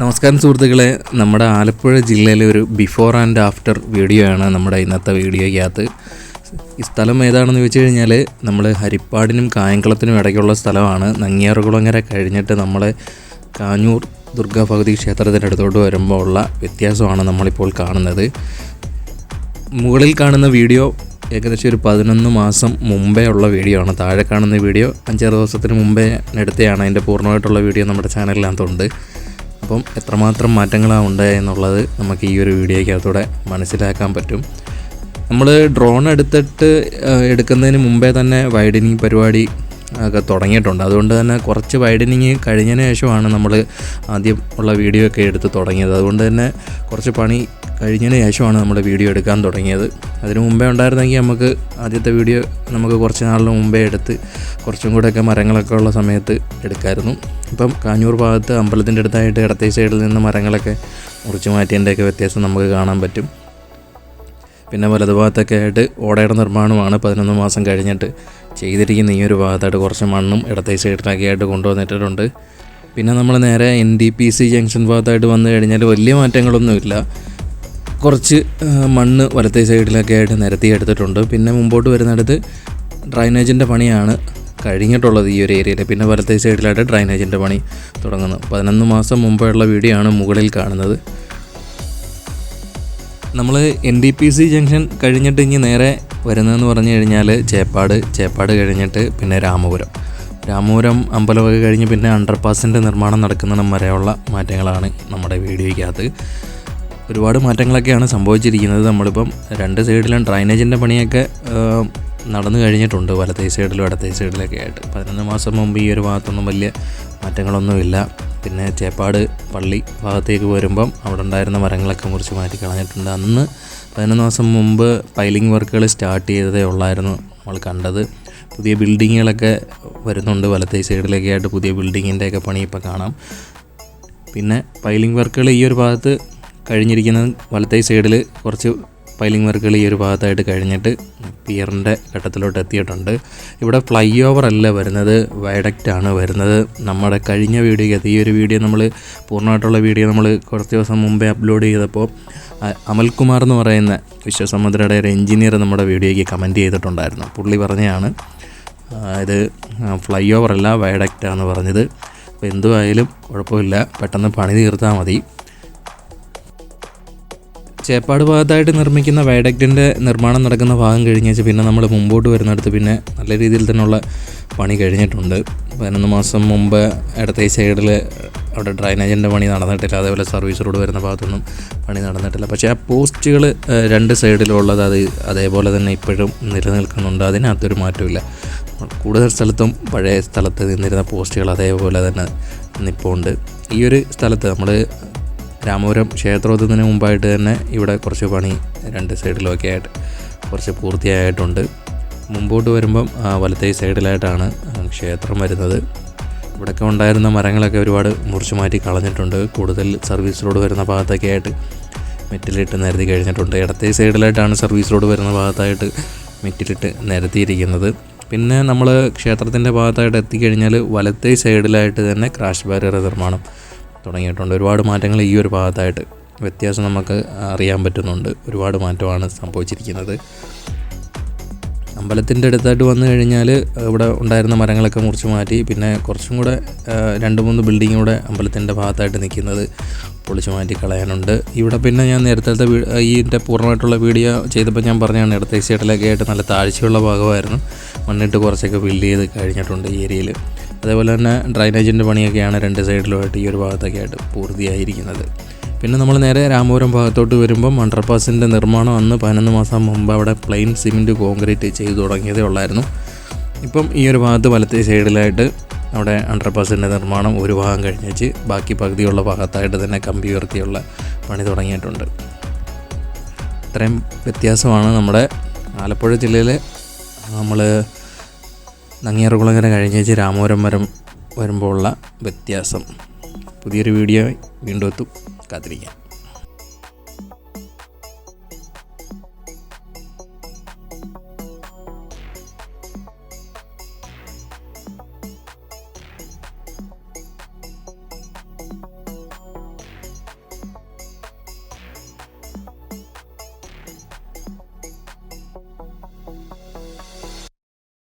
നമസ്കാരം സുഹൃത്തുക്കളെ. നമ്മുടെ ആലപ്പുഴ ജില്ലയിലെ ഒരു ബിഫോർ ആൻഡ് ആഫ്റ്റർ വീഡിയോ ആണ് നമ്മുടെ ഇന്നത്തെ വീഡിയോയ്ക്കകത്ത്. ഈ സ്ഥലം ഏതാണെന്ന് ചോദിച്ചു കഴിഞ്ഞാൽ നമ്മൾ ഹരിപ്പാടിനും കായംകുളത്തിനും ഇടയ്ക്കുള്ള സ്ഥലമാണ്. നങ്ങിയാറുകുളങ്ങര കഴിഞ്ഞിട്ട് നമ്മൾ കാഞ്ഞൂർ ദുർഗാ ഭഗവതി ക്ഷേത്രത്തിന്റെ അടുത്തോട്ട് വരുമ്പോൾ ഉള്ള വ്യത്യാസമാണ് നമ്മളിപ്പോൾ കാണുന്നത്. മുകളിൽ കാണുന്ന വീഡിയോ ഏകദേശം ഒരു പതിനൊന്ന് മാസം മുമ്പേ ഉള്ള വീഡിയോ ആണ്. താഴെ കാണുന്ന വീഡിയോ അഞ്ചാറ് ദിവസത്തിന് മുമ്പേ എടുത്തതാണ്. അതിന്റെ പൂർണമായിട്ടുള്ള വീഡിയോ നമ്മുടെ ചാനലിനകത്തുണ്ട് അപ്പം എത്രമാത്രം മാറ്റങ്ങളാണ് ഉണ്ടായത് എന്നുള്ളത് നമുക്ക് ഈ ഒരു വീഡിയോയ്ക്കകത്തൂടെ മനസ്സിലാക്കാൻ പറ്റും. നമ്മൾ ഡ്രോൺ എടുത്തിട്ട് എടുക്കുന്നതിന് മുമ്പേ തന്നെ വൈഡനിങ് പരിപാടി ഒക്കെ തുടങ്ങിയിട്ടുണ്ട്. അതുകൊണ്ട് തന്നെ കുറച്ച് വൈഡനിങ് കഴിഞ്ഞതിന് ശേഷമാണ് നമ്മൾ ആദ്യം ഉള്ള വീഡിയോ ഒക്കെ എടുത്ത് തുടങ്ങിയത്. അതുകൊണ്ട് തന്നെ കുറച്ച് പണി കഴിഞ്ഞതിന് ശേഷമാണ് നമ്മുടെ വീഡിയോ എടുക്കാൻ തുടങ്ങിയത്. അതിന് മുമ്പേ ഉണ്ടായിരുന്നെങ്കിൽ നമുക്ക് ആദ്യത്തെ വീഡിയോ നമുക്ക് കുറച്ച് നാളിന് മുമ്പേ എടുത്ത് കുറച്ചും കൂടെയൊക്കെ മരങ്ങളൊക്കെ ഉള്ള സമയത്ത് എടുക്കായിരുന്നു. ഇപ്പം കാഞ്ഞൂർ ഭാഗത്ത് അമ്പലത്തിന്റെ അടുത്തായിട്ട് ഇടത്തേ സൈഡിൽ നിന്ന് മരങ്ങളൊക്കെ മുറിച്ച് മാറ്റിയതിന്റെയൊക്കെ വ്യത്യാസം നമുക്ക് കാണാൻ പറ്റും. പിന്നെ വലതുഭാഗത്തൊക്കെ ആയിട്ട് ഓടയുടെ നിർമ്മാണമാണ് പതിനൊന്ന് മാസം കഴിഞ്ഞിട്ട് ചെയ്തിരിക്കുന്ന ഈ ഒരു ഭാഗത്തായിട്ട് കുറച്ച് മണ്ണും ഇടത്തെ സൈഡിലൊക്കെ ആയിട്ട് കൊണ്ടുവന്നിട്ടുണ്ട് പിന്നെ നമ്മൾ നേരെ N D P C junction ഭാഗത്തായിട്ട് വന്നു കഴിഞ്ഞാൽ വലിയ മാറ്റങ്ങളൊന്നുമില്ല. കുറച്ച് മണ്ണ് വലത്തെ സൈഡിലൊക്കെ ആയിട്ട് നിരത്തി എടുത്തിട്ടുണ്ട്. പിന്നെ മുമ്പോട്ട് വരുന്നിടത്ത് ഡ്രൈനേജിന്റെ പണിയാണ് കഴിഞ്ഞിട്ടുള്ളത് ഈ ഒരു ഏരിയയിൽ പിന്നെ വലത്തെ സൈഡിലായിട്ട് ഡ്രൈനേജിന്റെ പണി തുടങ്ങുന്നു. പതിനൊന്ന് മാസം മുമ്പുള്ള വീഡിയോ ആണ് മുകളിൽ കാണുന്നത്. നമ്മൾ N D P C junction കഴിഞ്ഞിട്ട് ഇനി നേരെ വരുന്നതെന്ന് പറഞ്ഞു കഴിഞ്ഞാൽ ചേപ്പാട് ചേപ്പാട് കഴിഞ്ഞിട്ട് പിന്നെ രാമപുരം. രാമപുരം അമ്പലമൊക്കെ കഴിഞ്ഞ് പിന്നെ അണ്ടർപാസിന്റെ നിർമ്മാണം നടക്കുന്നിടം വരെയുള്ള മാറ്റങ്ങളാണ് നമ്മുടെ വീഡിയോയ്ക്കകത്ത്. ഒരുപാട് മാറ്റങ്ങളൊക്കെയാണ് സംഭവിച്ചിരിക്കുന്നത്. നമ്മളിപ്പം രണ്ട് സൈഡിലും ഡ്രൈനേജിന്റെ പണിയൊക്കെ നടന്നു കഴിഞ്ഞിട്ടുണ്ട്. വലത്തേ സൈഡിലും ഇടത്തേ സൈഡിലൊക്കെ ആയിട്ട്. പതിനൊന്ന് മാസം മുമ്പ് ഈ ഒരു ഭാഗത്തൊന്നും വലിയ മാറ്റങ്ങളൊന്നുമില്ല. പിന്നെ ചേപ്പാട് പള്ളി ഭാഗത്തേക്ക് വരുമ്പം അവിടെ ഉണ്ടായിരുന്ന മരങ്ങളൊക്കെ മുറിച്ച് മാറ്റി കളഞ്ഞിട്ടുണ്ട്. അന്ന് പതിനൊന്ന് മാസം മുമ്പ് പൈലിംഗ് വർക്കുകൾ സ്റ്റാർട്ട് ചെയ്തതേ ഉള്ളായിരുന്നു നമ്മൾ കണ്ടത്. പുതിയ ബിൽഡിങ്ങുകളൊക്കെ വരുന്നുണ്ട്. വലത്തേ സൈഡിലൊക്കെ ആയിട്ട് പുതിയ ബിൽഡിങ്ങിന്റെയൊക്കെ പണി ഇപ്പോൾ കാണാം. പിന്നെ പൈലിംഗ് വർക്കുകൾ ഈ ഒരു ഭാഗത്ത് കഴിഞ്ഞിരിക്കുന്ന വലത്തേ സൈഡിൽ കുറച്ച് പൈലിംഗ് വർക്കുകൾ ഈ ഒരു ഭാഗത്തായിട്ട് കഴിഞ്ഞിട്ട് പിയറിന്റെ ഘട്ടത്തിലോട്ട് എത്തിയിട്ടുണ്ട്. ഇവിടെ ഫ്ലൈ ഓവർ അല്ല വരുന്നത് വയഡക്റ്റ് ആണ് വരുന്നത്. നമ്മുടെ കഴിഞ്ഞ വീഡിയോയ്ക്കകത്ത് ഈ ഒരു വീഡിയോ നമ്മൾ പൂർണമായിട്ടുള്ള വീഡിയോ നമ്മൾ കുറച്ച് ദിവസം മുമ്പേ അപ്ലോഡ് ചെയ്തപ്പോൾ അമൽകുമാർ എന്ന് പറയുന്ന വിശ്വസമുദ്രയുടെ ഒരു എഞ്ചിനീയർ നമ്മുടെ വീഡിയോയ്ക്ക് കമന്റ് ചെയ്തിട്ടുണ്ടായിരുന്നു. പുള്ളി പറഞ്ഞതാണ് ഇത് ഫ്ലൈ ഓവർ അല്ല വയഡക്റ്റാണ് പറഞ്ഞത്. അപ്പോൾ എന്തുമായാലും കുഴപ്പമില്ല പെട്ടെന്ന് പണി തീർത്താൽ മതി. ചേപ്പാട് ഭാഗത്തായിട്ട് നിർമ്മിക്കുന്ന വയഡക്റ്റിന്റെ നിർമ്മാണം നടക്കുന്ന ഭാഗം കഴിഞ്ഞേച്ച് പിന്നെ നമ്മൾ മുമ്പോട്ട് വരുന്നിടത്ത് പിന്നെ നല്ല രീതിയിൽ തന്നെയുള്ള പണി കഴിഞ്ഞിട്ടുണ്ട്. പതിനൊന്ന് മാസം മുമ്പ് ഇടത്തെ സൈഡിൽ അവിടെ ഡ്രൈനേജിന്റെ പണി നടന്നിട്ടില്ല. അതേപോലെ സർവീസ് റോഡ് വരുന്ന ഭാഗത്തൊന്നും പണി നടന്നിട്ടില്ല. പക്ഷേ ആ പോസ്റ്റുകൾ രണ്ട് സൈഡിലുള്ളത് അത് അതേപോലെ തന്നെ ഇപ്പോഴും നിലനിൽക്കുന്നുണ്ട്. അതിനകത്തൊരു മാറ്റമില്ല കൂടുതൽ സ്ഥലത്തും പഴയ സ്ഥലത്ത് നിന്നിരുന്ന പോസ്റ്റുകൾ അതേപോലെ തന്നെ നിൽപ്പുണ്ട് ഈ ഒരു സ്ഥലത്ത് നമ്മൾ രാമപുരം ക്ഷേത്രത്തിന് മുമ്പായിട്ട് തന്നെ ഇവിടെ കുറച്ച് പണി രണ്ട് സൈഡിലൊക്കെ ആയിട്ട് കുറച്ച് പൂർത്തിയായിട്ടുണ്ട്. മുമ്പോട്ട് വരുമ്പം വലത്തേ സൈഡിലായിട്ടാണ് ക്ഷേത്രം വരുന്നത്. ഇവിടെയൊക്കെ ഉണ്ടായിരുന്ന മരങ്ങളൊക്കെ ഒരുപാട് മുറിച്ച് മാറ്റി കളഞ്ഞിട്ടുണ്ട്. കൂടുതൽ സർവീസ് റോഡ് വരുന്ന ഭാഗത്തൊക്കെ ആയിട്ട് മെറ്റിലിട്ട് നിരത്തി കഴിഞ്ഞിട്ടുണ്ട്. ഇടത്തേ സൈഡിലായിട്ടാണ് സർവീസ് റോഡ് വരുന്ന ഭാഗത്തായിട്ട് മെറ്റിലിട്ട് നിരത്തിയിരിക്കുന്നത്. പിന്നെ നമ്മൾ ക്ഷേത്രത്തിന്റെ ഭാഗത്തായിട്ട് എത്തിക്കഴിഞ്ഞാൽ വലത്തേ സൈഡിലായിട്ട് തന്നെ ക്രാഷ് ബാരിയർ നിർമ്മാണം. തുടങ്ങിയിട്ടുണ്ട്. ഒരുപാട് മാറ്റങ്ങൾ ഈ ഒരു ഭാഗത്തായിട്ട് വ്യത്യാസം നമുക്ക് അറിയാൻ പറ്റുന്നുണ്ട്. ഒരുപാട് മാറ്റമാണ് സംഭവിച്ചിരിക്കുന്നത്. അമ്പലത്തിന്റെ അടുത്തായിട്ട് വന്നു കഴിഞ്ഞാൽ ഇവിടെ ഉണ്ടായിരുന്ന മരങ്ങളൊക്കെ മുറിച്ച് മാറ്റി പിന്നെ കുറച്ചും കൂടെ രണ്ട് മൂന്ന് ബിൽഡിംഗ് കൂടെ അമ്പലത്തിന്റെ ഭാഗത്തായിട്ട് നിൽക്കുന്നത് പൊളിച്ച് മാറ്റി കളയാനുണ്ട്. ഇവിടെ പിന്നെ ഞാൻ നേരത്തെ ഈന്റെ പൂർണമായിട്ടുള്ള വീഡിയോ ചെയ്തപ്പോൾ ഞാൻ പറഞ്ഞാണ് ഇടത്തെ സൈഡിലൊക്കെ ആയിട്ട് നല്ല താഴ്ചയുള്ള ഭാഗമായിരുന്നു. മണ്ണിട്ട് കുറച്ചൊക്കെ ബിൽഡ് ചെയ്ത് കഴിഞ്ഞിട്ടുണ്ട് ഈ ഏരിയയിൽ അതേപോലെ തന്നെ ഡ്രൈനേജിന്റെ പണിയൊക്കെയാണ് രണ്ട് സൈഡിലുമായിട്ട് ഈ ഒരു ഭാഗത്തൊക്കെ ആയിട്ട് പൂർത്തിയായിരിക്കുന്നത്. പിന്നെ നമ്മൾ നേരെ രാമപുരം ഭാഗത്തോട്ട് വരുമ്പം അണ്ടർപാസിന്റെ നിർമ്മാണം അന്ന് പതിനൊന്ന് മാസം മുമ്പ് അവിടെ പ്ലെയിൻ സിമെന്റ് കോൺക്രീറ്റ് ചെയ്തു തുടങ്ങിയതേ ഉള്ളായിരുന്നു. ഇപ്പം ഈ ഒരു ഭാഗത്ത് വലത്തേ സൈഡിലായിട്ട് അവിടെ അണ്ടർപാസിന്റെ നിർമ്മാണം ഒരു ഭാഗം കഴിഞ്ഞേച്ച് ബാക്കി പകുതിയുള്ള ഭാഗത്തായിട്ട് തന്നെ കമ്പി ഉയർത്തിയുള്ള പണി തുടങ്ങിയിട്ടുണ്ട്. ഇത്രയും വ്യത്യാസമാണ് നമ്മുടെ ആലപ്പുഴ ജില്ലയിൽ നമ്മൾ നങ്ങിയാറുകുളങ്ങര കഴിഞ്ഞേച്ച് രാമപുരം വരം വരുമ്പോഴുള്ള വ്യത്യാസം. പുതിയൊരു വീഡിയോ വീണ്ടും എത്തും. കാത്തിരിക്കാം.